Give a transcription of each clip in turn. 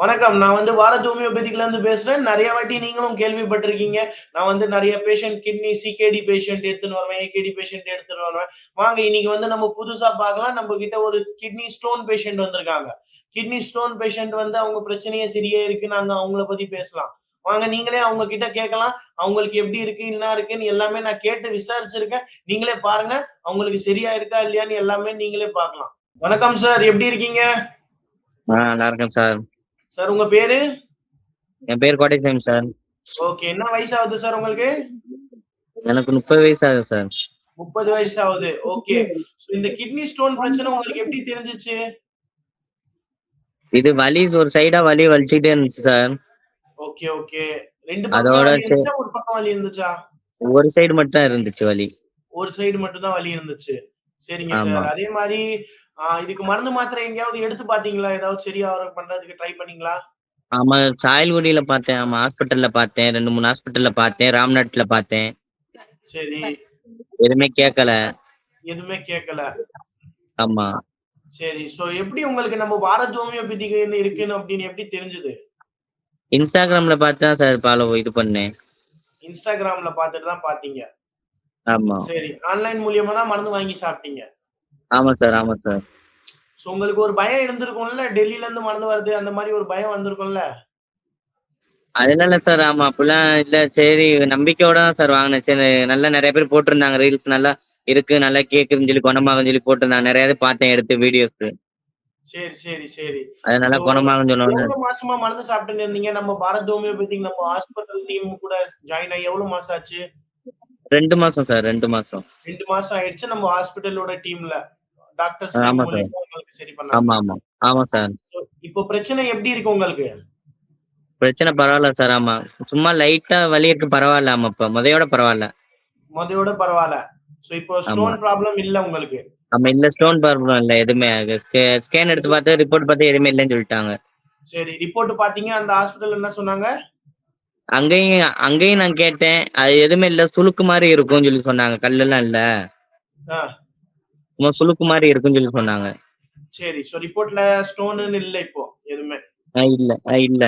வணக்கம். நான் வந்து பாரத் ஹோமியோபதிக்ல இருந்து பேசுறேன். நிறைய வாட்டி நீங்களும் கேள்விப்பட்டிருக்கீங்க. நான் வந்து நிறைய பேஷண்ட் கிட்னி சிகேடி பேஷண்ட் எடுத்துன்னு வருவேன். ஏகேடி பேஷண்ட் எடுத்துன்னு வருவேன். வாங்க இன்னைக்கு வந்து நம்ம புதுசா பார்க்கலாம். நம்ம கிட்ட ஒரு கிட்னி ஸ்டோன் பேஷண்ட் வந்திருக்காங்க. கிட்னி ஸ்டோன் பேஷண்ட் வந்து அவங்க பிரச்சனையே சரியா இருக்கு. நாங்க அவங்கள பத்தி பேசலாம். வாங்க நீங்களே அவங்க கிட்ட கேட்கலாம். அவங்களுக்கு எப்படி இருக்கு, என்ன இருக்குன்னு எல்லாமே நான் கேட்டு விசாரிச்சிருக்கேன். நீங்களே பாருங்க. அவங்களுக்கு சரியா இருக்கா இல்லையான்னு எல்லாமே நீங்களே பார்க்கலாம். வணக்கம் சார். எப்படி இருக்கீங்க? நல்லா இருக்கேன் சார். சார் உங்க பேரு? என் பேர் கோட்டைசாமி சார். ஓகே. என்ன வயசு ஆகுது சார் உங்களுக்கு? எனக்கு 30 வயசு ஆகுது சார். 30 வயசு ஆகுது. ஓகே. இந்த கிட்னி ஸ்டோன் பிரச்சனை உங்களுக்கு எப்படி தெரிஞ்சுச்சு? இது வலி ஒரு சைடா வலி வலிச்சுக்கிட்டே இருந்துச்சு சார். Okay, okay. 2 பக்கமும் அதோட? ஒரு பக்கம் வலி இருந்துச்சா? ஒரு சைடு மட்டும் இருந்துச்சு வலி. ஒரு சைடு மட்டும் தான் வலி இருந்துச்சு. சரிங்க. சார். அதே ஆ இதுக்கு மருந்து மாத்திரை எங்கேயாவது எடுத்து பார்த்தீங்களா? ஏதாவது சரியாவற பண்றதுக்கு ட்ரை பண்ணீங்களா? ஆமா சாயல்குடியில பார்த்தேன். ஆமா ஹாஸ்பிட்டல்ல பார்த்தேன். 2, 3 ஹாஸ்பிட்டல்ல பார்த்தேன். ராம்நாட்ல பார்த்தேன். சரி. எதுவுமே கேட்கல. எதுவுமே கேட்கல. ஆமா. சரி. சோ எப்படி உங்களுக்கு நம்ம பாரத் ஹோமியோபதிக்கு இருக்குன்னு அப்படின்னு எப்படி தெரிஞ்சது? இன்ஸ்டாகிராம்ல பார்த்து சார் ஃபாலோ இது பண்ணேன். இன்ஸ்டாகிராம்ல பார்த்துட்டு தான் பார்த்தீங்க. ஆமா. சரி. ஆன்லைன் மூலியமா தான் மருந்து வாங்கி சாப்பிட்டீங்க. ஆமா சார், ஆமா சார். சோ உங்களுக்கு ஒரு பயம் இருந்திருக்கும்ல. டெல்லில இருந்து மருந்து வருது. அந்த மாரி ஒரு பயம் வந்திருக்கும்ல. இல்ல சார். ஆமா அப்படிலாம் இல்ல. சரி நம்பிக்கையோட தான் சார் வாங்குனேன். சரி நல்லா நெறைய பேர் போட்டிருந்தாங்க. ரீல்ஸ் நல்லா இருக்கு, நல்லா கேக்குதுன்னு சொல்லி குணமாகும்ன்னு சொல்லி போட்டிருந்தாங்க. நெறைய பார்த்தேன் எடுத்து வீடியோஸ். சரி, சரி, சரி. அது நல்லா சோ குணமாகும்ன்னு சொன்னோனே எவ்வளவு மாசமா மருந்து சாப்பிட்டுன்னு இருந்தீங்க? நம்ம பாரத் ஹோமியோபதிக் நம்ம ஹாஸ்பிட்டல் டீம் கூட ஜாயின் ஆகி எவ்வளவு மாசம் ஆச்சு? 2 மாசம் சார். 2 மாசம். 2 மாசம் ஆயிடுச்சு நம்ம ஹாஸ்பிட்டலோட டீம்ல. டாக்டர்ஸ் உங்களுக்கு சரி பண்ணாங்க. ஆமா, ஆமா. ஆமா சார். இப்போ பிரச்சனை எப்படி இருக்கு உங்களுக்கு? பிரச்சனை பரவால்ல சார். ஆமா. சும்மா லைட்டா வலி இருக்கு பரவால்ல. ஆமா இப்ப முதையோட பரவால்ல. மொதயோட பரவால்ல. சோ இப்போ. ஸ்டோன் ப்ராப்ளம் இல்ல உங்களுக்கு. ஆமா இல்ல ஸ்டோன் ப்ராப்ளம் இல்ல எதுவுமே. ஸ்கே ஸ்கேன் எடுத்து பார்த்து ரிப்போர்ட் பார்த்து எதுவுமே இல்லன்னு சொல்லிட்டாங்க. சரி. ரிப்போர்ட் பார்த்தீங்க. அந்த ஹாஸ்பிட்டல் என்ன சொன்னாங்க? அங்கேயும் அங்கேயும் நான் கேட்டேன். அது எதுவுமே இல்ல. சுளுக்கு மாரி இருக்கும்னு சொல்லி சொன்னாங்க. கல்லெல்லாம் இல்ல. சும்மா சுளுக்கு மாரி இருக்கும்னு சொல்லி சொன்னாங்க. சரி. சோ ரிப்போர்ட்ல ஸ்டோனுன்னு இல்ல இப்போ எதுவுமே. இல்ல. இல்ல.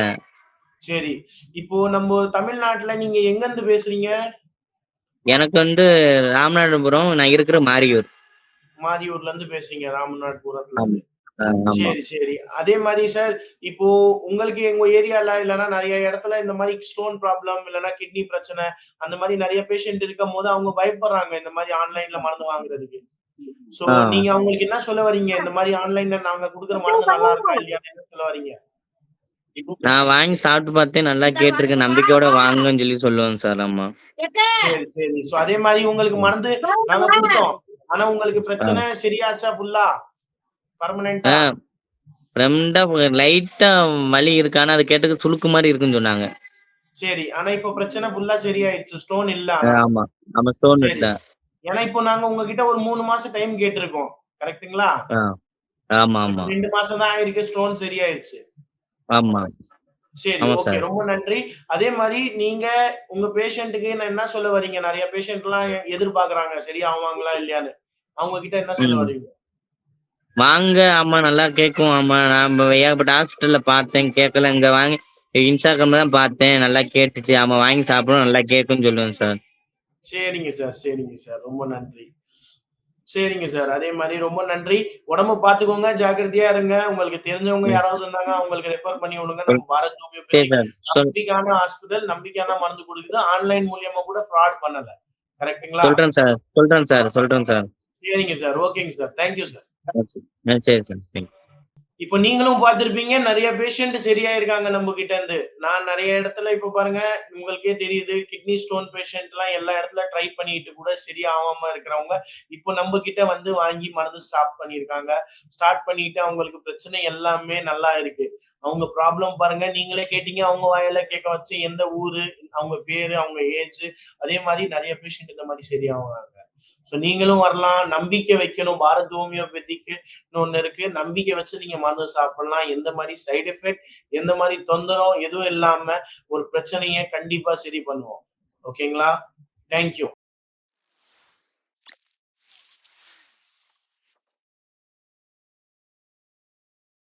சரி. இப்போ நம்ம தமிழ்நாட்டுல நீங்க எங்க இருந்து பேசுறீங்க? எனக்கு வந்து ராமநாதபுரம். நான் இருக்கிற மாரியூர். மாரியூர்ல இருந்து பேசுறீங்க. ராமநாதபுரத்துல. இருந்து. சரி, சரி. அதே மாரி சார் இப்போ உங்களுக்கு எங்க ஏரியால இல்லன்னா நெறைய இடத்துல இந்த மாரி ஸ்டோன் ப்ராப்ளம் இல்லன்னா கிட்னி பிரச்சனை அந்த மாரி நெறைய பேஷண்ட் இருக்கும்போது அவங்க பயப்படுறாங்க. இந்த மாரி ஆன்லைன்ல மருந்து வாங்குறதுக்கு. சோ. நீங்க அவங்களுக்கு என்ன சொல்ல வரீங்க? இந்த மாரி ஆன்லைன்ல நாங்க குடுக்குற மருந்து நல்லா இருக்கா இல்லையான்னு என்ன சொல்ல வரீங்க? நான் வாங்கி சாப்பிட்டு பார்த்தேன். நல்லா கேட்டுருக்கு. நம்பிக்கையோட வாங்குங்கன்னு சொல்லி சொல்லுவேன் சார். ஆமா. சரி, சரி. சோ அதே மாரி உங்களுக்கு மருந்து நாங்க குடுத்தோம். ஆனா உங்களுக்கு. பிரச்சனை சரியாச்சா ஃபுல்லா? ஆ. பெர்மனன்ட்டா? ரெண்டா லைட்டா வலி இருக்கு. ஆனா அது கேட்டதுக்கு சுளுக்கு மாரி இருக்குன்னு சொன்னாங்க. சரி. ஆனா இப்போ பிரச்சனை ஃபுல்லா சரியாயிடுச்சு. ஸ்டோன் இல்ல. ஆமா. ஆமா ஸ்டோன். இல்ல. ஏன்னா இப்போ நாங்க உங்ககிட்ட ஒரு 3 மாசம் டைம் கேட்டிருக்கோம். கரெக்ட்டுங்களா? ஆ. ஆமா, ஆமா. 2 மாசம் தான் ஆயிருக்கு. ஸ்டோன் சரியாயிடுச்சு. ஆமா. சரி. ஓகே. சார். ரொம்ப நன்றி. அதே மாரி நீங்க உங்க பேஷண்ட்க்கு நான் என்ன சொல்ல வரீங்க? நெறைய பேஷண்ட்லாம் எ எதிர்பார்க்குறாங்க. சரியாவாங்களா இல்லையான்னு. அவங்க கிட்ட என்ன சொல்ல. வரீங்க? வாங்க. ஆமா நல்லா கேட்கும். ஆமா நான் ஏகப்பட்ட ஹாஸ்பிட்டல்ல பார்த்தேன். கேட்கல. இங்க வாங்கி இன்ஸ்டாகிராம்ல தான் பார்த்தேன். நல்லா கேட்டுச்சு. ஆமா வாங்கி சாப்பிடுவோம். நல்லா கேட்கும்னு சொல்லுவேன் சார். சரிங்க சார். சரிங்க சார். ரொம்ப நன்றி. சரிங்க சார். அதே மாரி ரொம்ப நன்றி. உடம்ப பார்த்துக்கோங்க. ஜாக்கிரதையா இருங்க. உங்களுக்கு தெரிஞ்சவங்க. யாராவது இருந்தாங்க அவங்களுக்கு ரெஃபர் பண்ணி விடுங்க. நம்ம பாரத் நம்பிக்கையான ஹாஸ்பிட்டல், நம்பிக்கையான மருந்து குடுக்குது. ஆன்லைன் மூலியமா கூட ஃப்ராட் பண்ணல. கரெக்ட்டுங்களா? சொல்றேன் சார். சொல்றேன் சார். சொல்றேன் சார். சரிங்க சார். ஓகேங்க சார். Thank you sir. சரி. சரி சார். இப்போ இப்ப நீங்களும் பார்த்திருப்பீங்க. நிறைய பேஷண்ட் சரியாயிருக்காங்க நம்ம கிட்ட இருந்து. நான் நிறைய இடத்துல இப்ப பாருங்க உங்களுக்கே தெரியுது. கிட்னி ஸ்டோன் பேஷண்ட்லாம் எல்லா இடத்துல ட்ரை பண்ணிட்டு கூட சரியாகாம இருக்கிறவங்க, இப்போ நம்ம கிட்ட வந்து வாங்கி மருந்து ஸ்டார்ட் பண்ணியிருக்காங்க. ஸ்டார்ட் பண்ணிட்டு அவங்களுக்கு பிரச்சனை எல்லாமே நல்லா இருக்கு. அவங்க ப்ராப்ளம் பாருங்க. நீங்களே கேட்டீங்க. அவங்க வாயில கேட்க வச்சு எந்த ஊரு, அவங்க பேரு, அவங்க ஏஜ் அதே மாதிரி நிறைய பேஷண்ட் இந்த மாதிரி சரியாவாங்க. ஸோ நீங்களும் வரலாம். நம்பிக்கை வைக்கணும். பாரத் ஹோமியோபதிக்குன்னு ஒன்று இருக்கு. நம்பிக்கை வச்சு நீங்க மருந்து சாப்பிடலாம். எந்த மாதிரி சைடு எஃபெக்ட், எந்த மாதிரி தொந்தரவு எதுவும் இல்லாம ஒரு பிரச்சனையை கண்டிப்பா சரி பண்ணுவோம். ஓகேங்களா? Thank you.